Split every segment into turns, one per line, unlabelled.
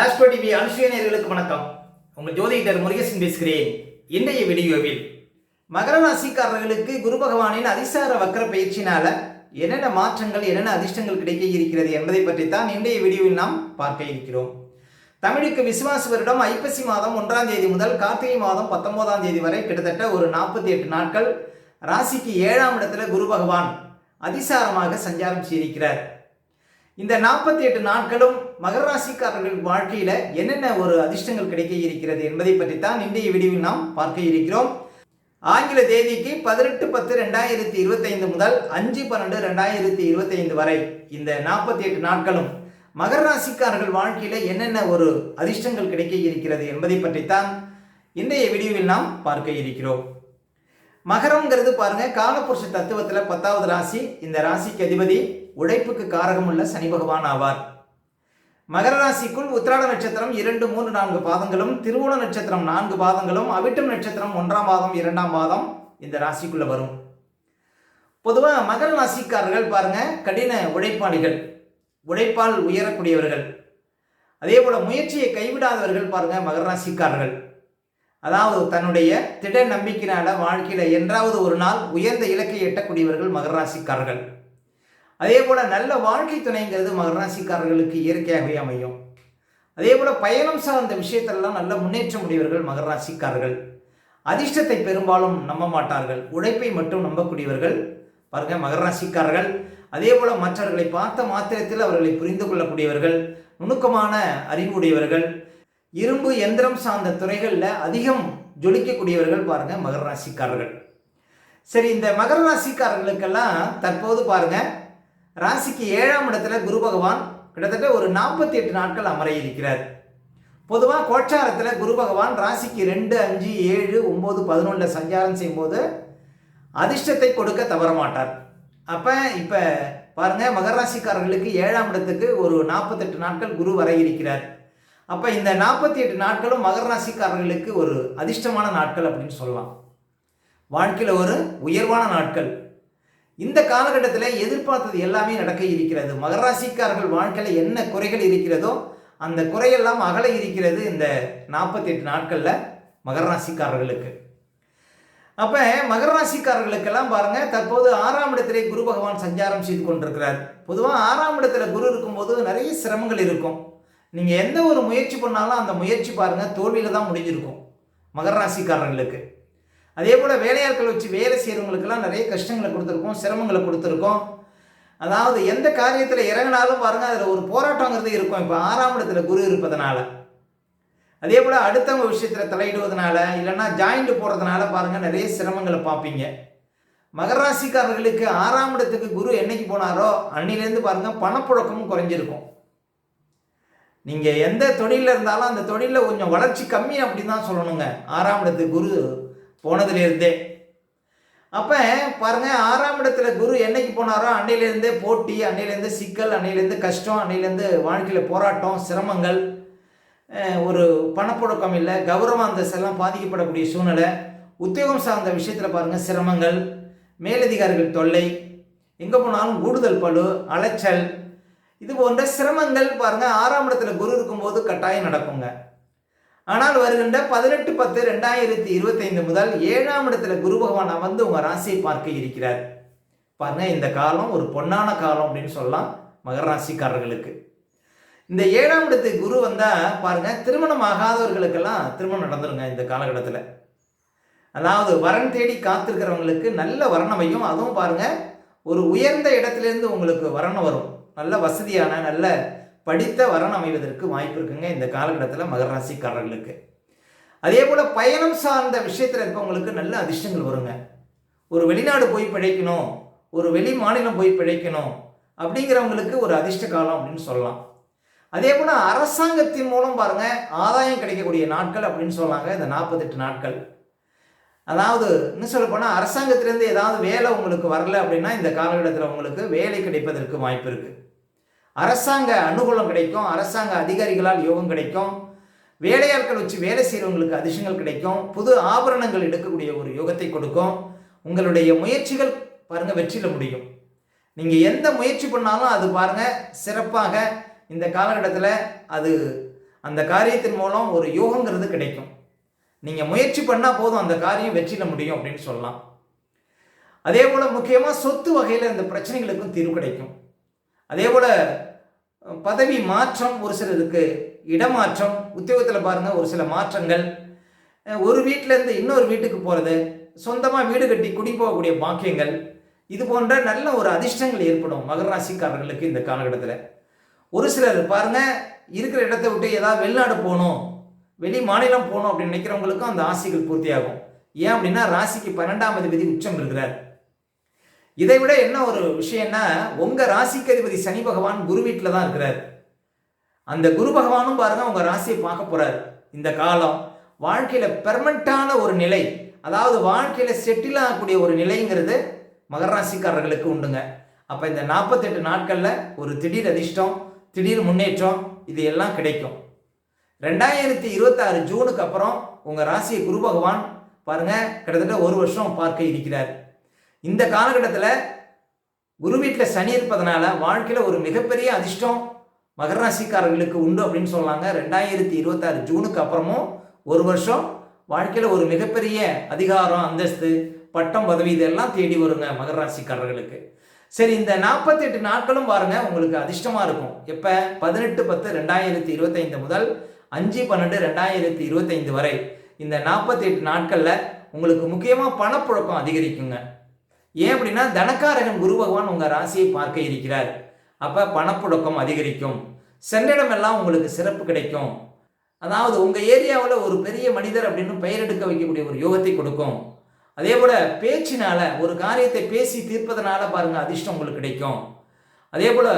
Astro TV அனுஷியனர்களுக்கு வணக்கம். உங்கள் ஜோதிடர் முருகேசன் பேசுகிறேன். இன்றைய வீடியோவில் மகர ராசிக்காரர்களுக்கு குரு பகவானின் அதிசார வக்கர பயிற்சினால என்னென்ன மாற்றங்கள் என்னென்ன அதிர்ஷ்டங்கள் கிடைக்க இருக்கிறது என்பதை பற்றி தான் இன்றைய வீடியோவில் நாம் பார்க்க இருக்கிறோம். தமிழுக்கு விசுவாச வருடம் ஐப்பசி மாதம் ஒன்றாம் தேதி முதல் கார்த்திகை மாதம் பத்தொன்பதாம் தேதி வரை கிட்டத்தட்ட ஒரு நாற்பத்தி எட்டு நாட்கள். ராசிக்கு ஏழாம் இடத்துல குரு பகவான் அதிசாரமாக சஞ்சாரம் செய்திருக்கிறார். இந்த நாற்பத்தி எட்டு நாட்களும் மகர ராசிக்காரர்கள் வாழ்க்கையில என்னென்ன ஒரு அதிர்ஷ்டங்கள் கிடைக்க இருக்கிறது என்பதை பற்றி தான் இன்றைய வீடியோவில் நாம் பார்க்க இருக்கிறோம். ஆங்கில தேதிக்கு பதினெட்டு பத்து ரெண்டாயிரத்தி இருபத்தைந்து முதல் அஞ்சு பன்னெண்டு ரெண்டாயிரத்தி இருபத்தைந்து வரை இந்த நாற்பத்தி எட்டு நாட்களும் மகர ராசிக்காரர்கள் வாழ்க்கையில என்னென்ன ஒரு அதிர்ஷ்டங்கள் கிடைக்க இருக்கிறது என்பதை பற்றித்தான் இன்றைய வீடியோவில் நாம் பார்க்க இருக்கிறோம். மகரம்ங்கிறது பாருங்க காலபுருஷ தத்துவத்தில் பத்தாவது ராசி. இந்த ராசிக்கு அதிபதி உழைப்புக்கு காரகமுள்ள சனி பகவான் ஆவார். மகர ராசிக்குள் உத்திராட நட்சத்திரம் இரண்டு மூன்று நான்கு பாதங்களும் திருவோண நட்சத்திரம் நான்கு பாதங்களும் அவிட்டம் நட்சத்திரம் ஒன்றாம் பாதம் இரண்டாம் பாதம் இந்த ராசிக்குள்ள வரும். பொதுவாக மகர ராசிக்காரர்கள் பாருங்க கடின உழைப்பாளிகள் உழைப்பால் உயரக்கூடியவர்கள். அதே போல முயற்சியை கைவிடாதவர்கள் பாருங்க மகர ராசிக்காரர்கள். அதாவது தன்னுடைய திட நம்பிக்கையினால வாழ்க்கையில என்றாவது ஒரு நாள் உயர்ந்த இலக்கை எட்டக்கூடியவர்கள் மகர ராசிக்காரர்கள். அதே போல் நல்ல வாழ்க்கை துணைங்கிறது மகர ராசிக்காரர்களுக்கு இயற்கையாகவே அமையும். அதே போல் பயணம் சார்ந்த விஷயத்திலலாம் நல்ல முன்னேற்றம் உடையவர்கள் மகர ராசிக்காரர்கள் அதிர்ஷ்டத்தை பெரும்பாலும் நம்ப மாட்டார்கள். உழைப்பை மட்டும் நம்பக்கூடியவர்கள் பாருங்க மகர ராசிக்காரர்கள் அதே போல் மற்றவர்களை பார்த்த மாத்திரத்தில் அவர்களை புரிந்து கொள்ளக்கூடியவர்கள் நுணுக்கமான அறிவுடையவர்கள். இரும்பு எந்திரம் சார்ந்த துறைகளில் அதிகம் ஜொலிக்கக்கூடியவர்கள் பாருங்க மகர ராசிக்காரர்கள் சரி இந்த மகர ராசிக்காரர்களுக்கெல்லாம் தற்போது பாருங்கள் ராசிக்கு ஏழாம் இடத்துல குரு பகவான் கிட்டத்தட்ட ஒரு நாற்பத்தி எட்டு நாட்கள் அமர இருக்கிறார் பொதுவாக கோச்சாரத்தில் குரு பகவான் ராசிக்கு ரெண்டு அஞ்சு ஏழு ஒம்பது பதினொன்றில் சஞ்சாரம் செய்யும்போது அதிர்ஷ்டத்தை கொடுக்க தவற மாட்டார். அப்போ இப்போ பாருங்கள் மகர ராசிக்காரர்களுக்கு ஏழாம் இடத்துக்கு ஒரு நாற்பத்தெட்டு நாட்கள் குரு வர இருக்கிறார். அப்போ இந்த நாற்பத்தி எட்டு நாட்களும் மகர ராசிக்காரர்களுக்கு ஒரு அதிர்ஷ்டமான நாட்கள் அப்படின்னு சொல்லலாம். வாழ்க்கையில் ஒரு உயர்வான நாட்கள். இந்த காலகட்டத்தில் எதிர்பார்த்தது எல்லாமே நடக்க இருக்கிறது. மகராசிக்காரர்கள் வாழ்க்கையில் என்ன குறைகள் இருக்கிறதோ அந்த குறையெல்லாம் அகல இருக்கிறது இந்த நாற்பத்தி எட்டு நாட்களில் மகர ராசிக்காரர்களுக்கு. அப்போ மகர ராசிக்காரர்களுக்கெல்லாம் பாருங்கள் தற்போது ஆறாம் இடத்திலே குரு பகவான் சஞ்சாரம் செய்து கொண்டிருக்கிறார். பொதுவாக ஆறாம் இடத்துல குரு இருக்கும்போது நிறைய சிரமங்கள் இருக்கும். நீங்கள் எந்த ஒரு முயற்சி பண்ணாலும் அந்த முயற்சி பாருங்கள் தோல்வியில் தான் முடிஞ்சிருக்கும். மகர ராசிக்காரர்களுக்கு. அதே போல் வேலையாட்கள் வச்சு வேலை செய்கிறவங்களுக்கெல்லாம் நிறைய கஷ்டங்களை கொடுத்துருக்கோம் சிரமங்களை கொடுத்துருக்கோம். அதாவது எந்த காரியத்தில் இறங்கினாலும் பாருங்கள் அதில் ஒரு போராட்டங்கிறது இருக்கும். இப்போ ஆறாம் இடத்துல குரு இருப்பதனால. அதே போல் அடுத்தவங்க விஷயத்தில் தலையிடுவதனால இல்லைன்னா ஜாயிண்ட் போடுறதுனால பாருங்கள் நிறைய சிரமங்களை பார்ப்பீங்க. மகராசிக்காரர்களுக்கு ஆறாம் இடத்துக்கு குரு என்னைக்கு போனாரோ அன்னிலேருந்து பாருங்கள் பணப்புழக்கமும் குறைஞ்சிருக்கும். நீங்கள் எந்த தொழிலில் இருந்தாலும் அந்த தொழிலில் கொஞ்சம் வளர்ச்சி கம்மி அப்படின்னு தான் சொல்லணுங்க. ஆறாம் இடத்துக்கு குரு போனதுலேருந்தே. அப்போ பாருங்கள் ஆறாம் இடத்துல குரு என்னைக்கு போனாரோ அன்னையிலேருந்தே போட்டி அன்னையிலேருந்து சிக்கல் அன்னையிலேருந்து கஷ்டம் அன்னையிலேருந்து வாழ்க்கையில் போராட்டம் சிரமங்கள் ஒரு பணப்புழக்கம் இல்லை கௌரவ அந்தஸ்தெல்லாம் பாதிக்கப்படக்கூடிய சூழ்நிலை. உத்தியோகம் சார்ந்த விஷயத்தில் பாருங்கள் சிரமங்கள் மேலதிகாரிகள் தொல்லை எங்கே போனாலும் கூடுதல் பழு அலைச்சல் இது போன்ற சிரமங்கள் பாருங்கள் ஆறாம் இடத்துல குரு இருக்கும்போது கட்டாயம் நடக்குங்க. ஆனால் வருகின்ற பதினெட்டு பத்து ரெண்டாயிரத்தி இருபத்தைந்து முதல் ஏழாம் இடத்துல குரு பகவான் வந்து உங்க ராசியை பார்க்க இருக்கிறார். பாருங்க இந்த காலம் ஒரு பொன்னான காலம் அப்படின்னு சொல்லலாம் மகர ராசிக்காரர்களுக்கு. இந்த ஏழாம் இடத்துக்கு குரு வந்தா பாருங்க திருமணம் ஆகாதவர்களுக்கெல்லாம் திருமணம் நடந்துருங்க இந்த காலகட்டத்தில். அதாவது வரன் தேடி காத்திருக்கிறவங்களுக்கு நல்ல வரணமையும் அதுவும் பாருங்க ஒரு உயர்ந்த இடத்துலேருந்து உங்களுக்கு வரணம் வரும். நல்ல வசதியான நல்ல படித்த வரன் அமைவதற்கு வாய்ப்பு இருக்குங்க இந்த காலகட்டத்தில் மகர ராசிக்காரர்களுக்கு. அதே போல் பயணம் சார்ந்த விஷயத்தில் இருக்கவங்களுக்கு நல்ல அதிர்ஷ்டங்கள் வருங்க. ஒரு வெளிநாடு போய் பிழைக்கணும் ஒரு வெளி மாநிலம் போய் பிழைக்கணும் அப்படிங்கிறவங்களுக்கு ஒரு அதிர்ஷ்ட காலம் அப்படின்னு சொல்லலாம். அதே போல் அரசாங்கத்தின் மூலம் பாருங்க ஆதாயம் கிடைக்கக்கூடிய நாட்கள் அப்படின்னு சொல்லாங்க இந்த நாற்பத்தெட்டு நாட்கள். அதாவது இன்னும் சொல்ல போனால் அரசாங்கத்திலேருந்து ஏதாவது வேலை உங்களுக்கு வரல அப்படின்னா இந்த காலகட்டத்தில் உங்களுக்கு வேலை கிடைப்பதற்கு வாய்ப்பு இருக்குது அரசாங்க அனுகூலம் கிடைக்கும் அரசாங்க அதிகாரிகளால் யோகம் கிடைக்கும். வேலையாட்கள் வச்சு வேலை செய்கிறவங்களுக்கு அதிர்ஷ்டங்கள் கிடைக்கும். புது ஆபரணங்கள் எடுக்கக்கூடிய ஒரு யோகத்தை கொடுக்கும். உங்களுடைய முயற்சிகள் பாருங்கள் வெற்றியில் முடியும். நீங்கள் எந்த முயற்சி பண்ணாலும் அது பாருங்கள் சிறப்பாக இந்த காலகட்டத்தில் அது அந்த காரியத்தின் மூலம் ஒரு யோகங்கிறது கிடைக்கும். நீங்கள் முயற்சி பண்ணால் போதும் அந்த காரியம் வெற்றியில் முடியும் அப்படின்னு சொல்லலாம். அதே போல் முக்கியமாக சொத்து வகையில் இந்த பிரச்சனைகளுக்கும் தீர்வு கிடைக்கும். அதே போல் பதவி மாற்றம் ஒரு சிலருக்கு இடமாற்றம் உத்தியோகத்தில் பாருங்கள் ஒரு சில மாற்றங்கள். ஒரு வீட்டிலேருந்து இன்னொரு வீட்டுக்கு போகிறது சொந்தமாக வீடு கட்டி குடி போகக்கூடிய பாக்கியங்கள். இது போன்ற நல்ல ஒரு அதிர்ஷ்டங்கள் ஏற்படும் மகர ராசிக்காரர்களுக்கு இந்த காலகட்டத்தில். ஒரு சிலர் பாருங்க இருக்கிற இடத்தை விட்டு ஏதாவது வெளிநாடு போகணும் வெளி மாநிலம் போகணும் அப்படின்னு நினைக்கிறவங்களுக்கும் அந்த ஆசைகள் பூர்த்தியாகும். ஏன் அப்படின்னா ராசிக்கு பன்னெண்டாம் அதிபதி உச்சம் இருக்கிறார். இதை விட என்ன ஒரு விஷயம்னா உங்க ராசிக்கு அதிபதி சனி பகவான் குரு வீட்டில் தான் இருக்கிறார். அந்த குரு பகவானும் பாருங்க உங்க ராசியை பார்க்க போறார். இந்த காலம் வாழ்க்கையில பெர்மனண்டான ஒரு நிலை அதாவது வாழ்க்கையில செட்டில் ஆகக்கூடிய ஒரு நிலைங்கிறது மகர ராசிக்காரர்களுக்கு உண்டுங்க. அப்ப இந்த நாற்பத்தெட்டு நாட்கள்ல ஒரு திடீர் அதிர்ஷ்டம் திடீர் முன்னேற்றம் இது எல்லாம் கிடைக்கும். ரெண்டாயிரத்தி இருபத்தாறு ஜூனுக்கு அப்புறம் உங்க ராசியை குரு பகவான் பாருங்க கிட்டத்தட்ட ஒரு வருஷம் பார்க்க இருக்கிறார். இந்த காலகட்டத்தில் குரு வீட்டில் சனி இருப்பதனால வாழ்க்கையில் ஒரு மிகப்பெரிய அதிர்ஷ்டம் மகர ராசிக்காரர்களுக்கு உண்டு அப்படின்னு சொன்னாங்க. ரெண்டாயிரத்தி இருபத்தாறு ஜூனுக்கு அப்புறமும் ஒரு வருஷம் வாழ்க்கையில் ஒரு மிகப்பெரிய அதிகாரம் அந்தஸ்து பட்டம் பதவி இதெல்லாம் தேடி வருங்க மகர ராசிக்காரர்களுக்கு. சரி இந்த நாற்பத்தெட்டு நாட்களும் பாருங்க உங்களுக்கு அதிர்ஷ்டமாக இருக்கும். எப்போ? பதினெட்டு பத்து ரெண்டாயிரத்தி இருபத்தைந்து முதல் அஞ்சு பன்னெண்டு ரெண்டாயிரத்தி இருபத்தைந்து வரை. இந்த நாற்பத்தெட்டு நாட்களில் உங்களுக்கு முக்கியமாக பணப்புழக்கம் அதிகரிக்குங்க. ஏன் அப்படின்னா தனக்காரகன் குரு பகவான் உங்கள் ராசியை பார்க்க இருக்கிறார். அப்போ பணப்புழக்கம் அதிகரிக்கும். சென்னிடமெல்லாம் உங்களுக்கு சிறப்பு கிடைக்கும். அதாவது உங்கள் ஏரியாவில் ஒரு பெரிய மனிதர் அப்படின்னு பெயர் எடுக்க வைக்கக்கூடிய ஒரு யோகத்தை கொடுக்கும். அதே போல் பேச்சினால் ஒரு காரியத்தை பேசி தீர்ப்பதனால பாருங்கள் அதிர்ஷ்டம் உங்களுக்கு கிடைக்கும். அதே போல்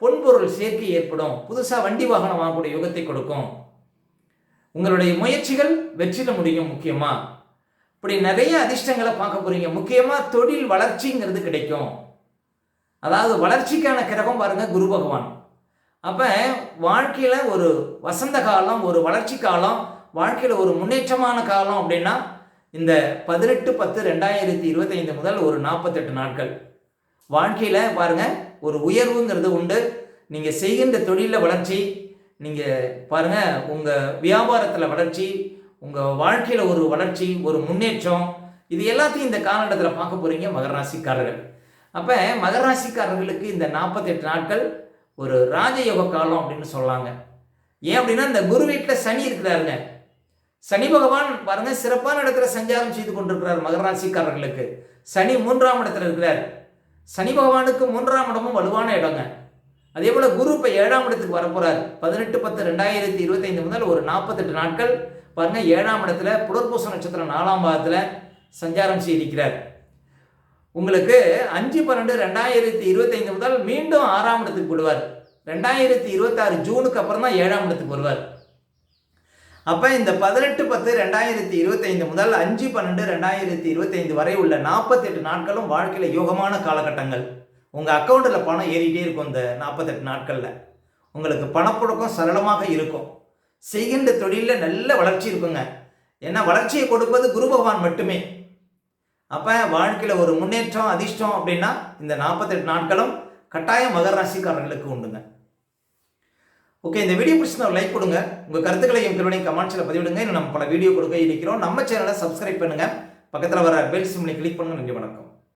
பொன்பொருள் சேர்க்கை ஏற்படும். புதுசாக வண்டி வாகனம் வாங்கக்கூடிய யோகத்தை கொடுக்கும். உங்களுடைய முயற்சிகள் வெற்றில முடியும் முக்கியமாக இப்படி நிறைய அதிர்ஷ்டங்களை பார்க்க போறீங்க. முக்கியமாக தொழில் வளர்ச்சிங்கிறது கிடைக்கும். அதாவது வளர்ச்சிக்கான கிரகம் பாருங்க குரு பகவான். அப்போ வாழ்க்கையில் ஒரு வசந்த காலம் ஒரு வளர்ச்சி காலம் வாழ்க்கையில் ஒரு முன்னேற்றமான காலம் அப்படின்னா இந்த பதினெட்டு பத்து ரெண்டாயிரத்தி இருபத்தைந்து முதல் ஒரு நாற்பத்தெட்டு நாட்கள். வாழ்க்கையில் பாருங்க ஒரு உயர்வுங்கிறது உண்டு. நீங்கள் செய்கின்ற தொழிலில் வளர்ச்சி நீங்கள் பாருங்க உங்கள் வியாபாரத்தில் வளர்ச்சி உங்கள் வாழ்க்கையில் ஒரு வளர்ச்சி ஒரு முன்னேற்றம் இது எல்லாத்தையும் இந்த காலகட்டத்தில் பார்க்க போகிறீங்க மகராசிக்காரர்கள் அப்போ மகராசிக்காரர்களுக்கு இந்த நாற்பத்தெட்டு நாட்கள் ஒரு ராஜயோக காலம் அப்படின்னு சொல்லாங்க. ஏன் அப்படின்னா இந்த குரு வீட்டில் சனி இருக்கிறாருங்க. சனி பகவான் பாருங்க சிறப்பான இடத்துல சஞ்சாரம் செய்து கொண்டிருக்கிறார் மகராசிக்காரர்களுக்கு சனி மூன்றாம் இடத்துல இருக்கிறார். சனி பகவானுக்கு மூன்றாம் இடமும் வலுவான இடங்க. அதே போல குரு இப்போ ஏழாம் இடத்துக்கு வரப்போறார். பதினெட்டு பத்து ரெண்டாயிரத்தி இருபத்தைந்து முதல் ஒரு நாற்பத்தெட்டு நாட்கள் பாருங்க ஏழாம் இடத்துல புலர்பூச நட்சத்திரம் நாலாம் பாகத்தில் சஞ்சாரம் செய்திருக்கிறார். உங்களுக்கு அஞ்சு பன்னெண்டு ரெண்டாயிரத்தி இருபத்தைந்து முதல் மீண்டும் ஆறாம் இடத்துக்கு போடுவார். ரெண்டாயிரத்தி இருபத்தாறு ஜூனுக்கு அப்புறம் தான் ஏழாம் இடத்துக்கு வருவார். அப்போ இந்த பதினெட்டு பத்து ரெண்டாயிரத்தி இருபத்தைந்து முதல் அஞ்சு பன்னெண்டு ரெண்டாயிரத்தி இருபத்தைந்து வரை உள்ள நாற்பத்தெட்டு நாட்களும் வாழ்க்கையில் யோகமான காலகட்டங்கள். உங்கள் அக்கௌண்ட்டில் பணம் ஏறிட்டே இருக்கும் இந்த நாற்பத்தெட்டு நாட்களில். உங்களுக்கு பணப்புழக்கம் சரளமாக இருக்கும். செய்கின்ற தொழிலில் நல்ல வளர்ச்சி இருக்குங்க. ஏன்னா வளர்ச்சியை கொடுப்பது குரு பகவான் மட்டுமே. அப்போ வாழ்க்கையில் ஒரு முன்னேற்றம் அதிர்ஷ்டம் அப்படின்னா இந்த நாற்பத்தெட்டு நாட்களும் கட்டாயம் மகர ராசிக்காரர்களுக்கு உண்டுங்க. ஓகே இந்த வீடியோ பிடிச்சிருந்தா லைக் கொடுங்க. உங்கள் கருத்துக்களை என் கமெண்ட்ஸில் பதிவிடுங்க. இன்னும் நம்ம பல வீடியோ கொடுக்க இருக்கிறோம். நம்ம சேனலை சப்ஸ்கிரைப் பண்ணுங்கள் பக்கத்தில் வர பெல் சிம்லை கிளிக் பண்ணுங்கள் நன்றி வணக்கம்.